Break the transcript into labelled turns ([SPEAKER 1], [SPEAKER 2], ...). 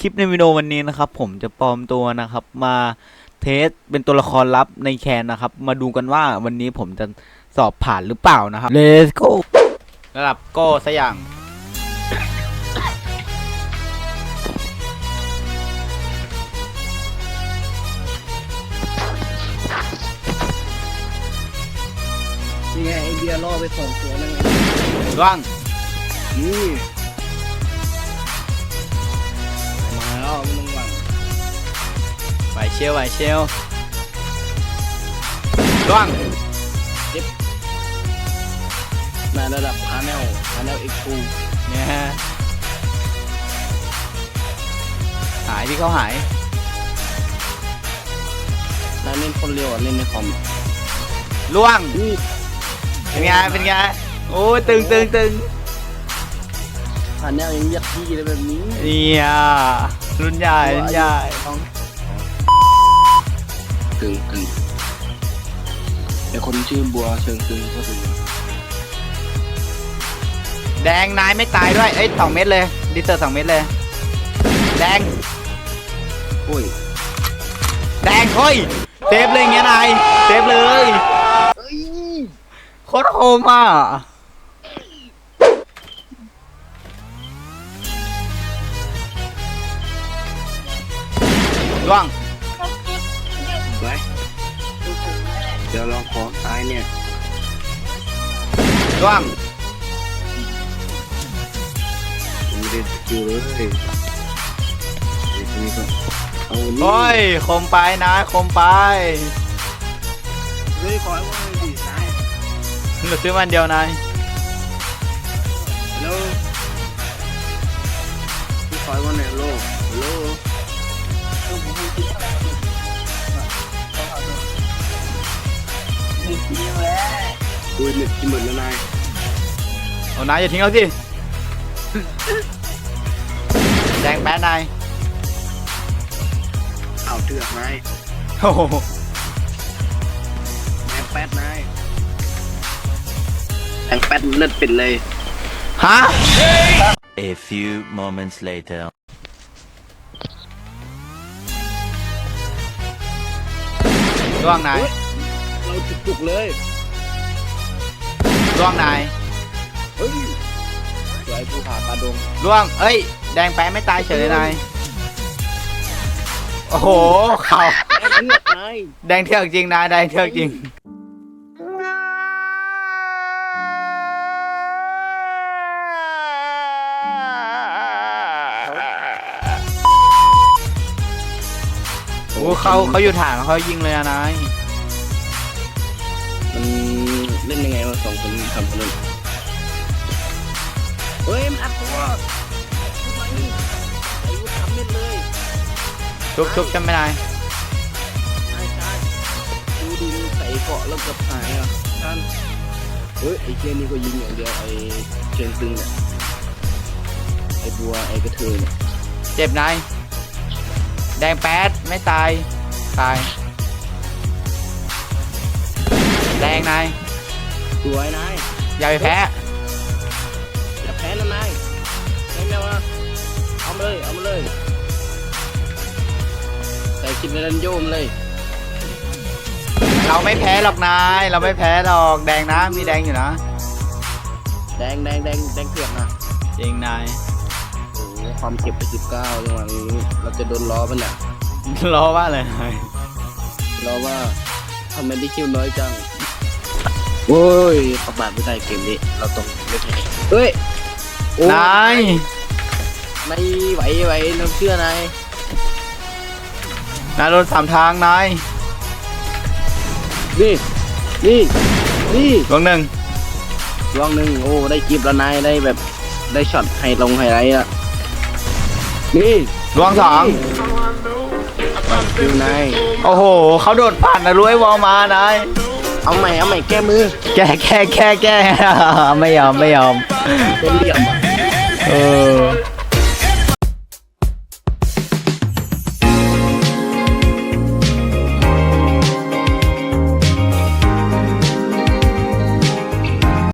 [SPEAKER 1] คลิปในวิดีโอวันนี้นะครับ ผมจะปลอมตัวนะครับ มาเทสเป็นตัวละครลับในแคนนะครับ มาดูกันว่าวันนี้ผมจะสอบผ่านหรือเปล่านะครับ Let's go ระดับโก้ซะอย่าง
[SPEAKER 2] นี่ไงไอเบียร์ล่อไปสองตัวนั่นไง
[SPEAKER 1] ร่าง
[SPEAKER 2] นี่ ไม่ต้องหวัง
[SPEAKER 1] ไหวเชลไหวเชลร่าง
[SPEAKER 2] ในระดับพาแนลพาแนลเอ็กซ์คู
[SPEAKER 1] เนี่ยฮะหายที่เขาหาย
[SPEAKER 2] นายเล่นคนเร็วอะเล่นในคอม
[SPEAKER 1] ล่วง
[SPEAKER 2] นี่
[SPEAKER 1] เป็นไงเป็นไงโอ้ยตึงตึงตึง
[SPEAKER 2] พาแนลยังยัดที่เลยแบบนี้
[SPEAKER 1] เนี่ย รุ่นใหญ่รุ่นใหญ่
[SPEAKER 2] ต้องตึงตึงไอคนชื่อบัวเชิงตึงก็ตึง
[SPEAKER 1] แดงนายไม่ตายด้วย เอ้ยสองเม็ดเลย ดิเซอร์สองเม็ดเลย แดง
[SPEAKER 2] โอ้ย
[SPEAKER 1] แดงเฮ้ยเซฟเลยอย่างเงี้ยนายเซฟเลย
[SPEAKER 2] เอ้ย
[SPEAKER 1] โคตรโคมอะ ล่วง
[SPEAKER 2] ไว้เดี๋ยวลองขอซ้ายเนี่ย
[SPEAKER 1] ล่วง
[SPEAKER 2] ผมไม่ได้สกิลเลยเดี๋ยวทีนี้ก็เอานี่
[SPEAKER 1] โอ้ยคมไปนะคมไป
[SPEAKER 2] เฮ้ยขอให้ว่าดีซ้าย
[SPEAKER 1] เหลือซื้อมันเดียวนาย
[SPEAKER 2] ฮัลโหลพี่คอยว่าไหนโลฮัลโหล คุยเน็ตกี่หมื่นแล้วนาย
[SPEAKER 1] เอานายอย่าทิ้งเราสิแดงแป๊ดนาย
[SPEAKER 2] อ้าวเถือกนาย
[SPEAKER 1] โอ้โห
[SPEAKER 2] แองแป๊ดนายแองแป๊ดเลือดปิดเลย
[SPEAKER 1] ฮะ
[SPEAKER 3] A few moments later.
[SPEAKER 1] ล่วงนาย
[SPEAKER 2] เราจุกๆเลย
[SPEAKER 1] ล่วงนาย
[SPEAKER 2] เฮ้ยสวยภูผาปลาดง
[SPEAKER 1] ล่วง เอ้ย แดงแป๊ดไม่ตายเฉยเลยนายโอ้โหเขา
[SPEAKER 2] ไอ้เลือดนาย
[SPEAKER 1] แดงเทือกจริงนายแดงเทือกจริง อ้เขาเขาอยู่ฐานเขายิงเลยอะนาย
[SPEAKER 2] มันเล่นยังไงวะสองคนทำคนนั้นเฮ้ยมันอัดตัวทำไมไอ้กูทำเล่นเลย
[SPEAKER 1] ชุบชุบใช่ไหมนาย
[SPEAKER 2] ใช่ใช่ดูดิมึงใส่เกาะแล้วเกับหายอะท่านเฮ้ยไอ้เจนี่ก็ยิงอย่างเดียวไอ้เชนตึงเนี่ยไอ้บัวไอ้กระเทยเนี่ย
[SPEAKER 1] เจ็บนาย แดงแป๊ดไม่ตาย ตาย แดงนาย
[SPEAKER 2] สวยนาย
[SPEAKER 1] อย่าไปแพ้
[SPEAKER 2] อย่าแพ้นะนายแพ้แล้วนะเอามาเลยเอามาเลยใส่คิดในรันโยมเลย
[SPEAKER 1] เราไม่แพ้หรอกนาย เราไม่แพ้หรอกแดงนะมีแดงอยู่นะ
[SPEAKER 2] แดงแดงแดงแดงเถือกนะ
[SPEAKER 1] จริงนาย
[SPEAKER 2] โอ้โห ความเจ็บไปสิบเก้าจังหวะนี้เราจะโดนล้อมันอะ
[SPEAKER 1] รอว่าเลยนาย
[SPEAKER 2] ล้อว่าทำไมได้คิวน้อยจังโอ้ยประมาทไม่ได้เกมนี้เราต้องเล่นให้เฮ้ยโอ้
[SPEAKER 1] นาย
[SPEAKER 2] ไม่ไหวไหวน้ำเชื่อนาย
[SPEAKER 1] นายโดนสามทางนาย
[SPEAKER 2] นี่นี่นี่
[SPEAKER 1] ลวงหนึ่ง
[SPEAKER 2] ลองหนึ่งโอ้ได้กิฟแล้วนายได้แบบได้ช็อตไฮลงไฮไลท์อะ นี่
[SPEAKER 1] ลวงสอง
[SPEAKER 2] คิวนาย
[SPEAKER 1] โอ้โหเขาโดดผ่านนะรู้ไอ้วอลมานาย
[SPEAKER 2] เอาใหม่เอาใหม่แก้มือ
[SPEAKER 1] แก้แก้แก้แก้ไม่ยอมไม่ยอม
[SPEAKER 2] เป็นเหลี่ยมอะ
[SPEAKER 1] เออ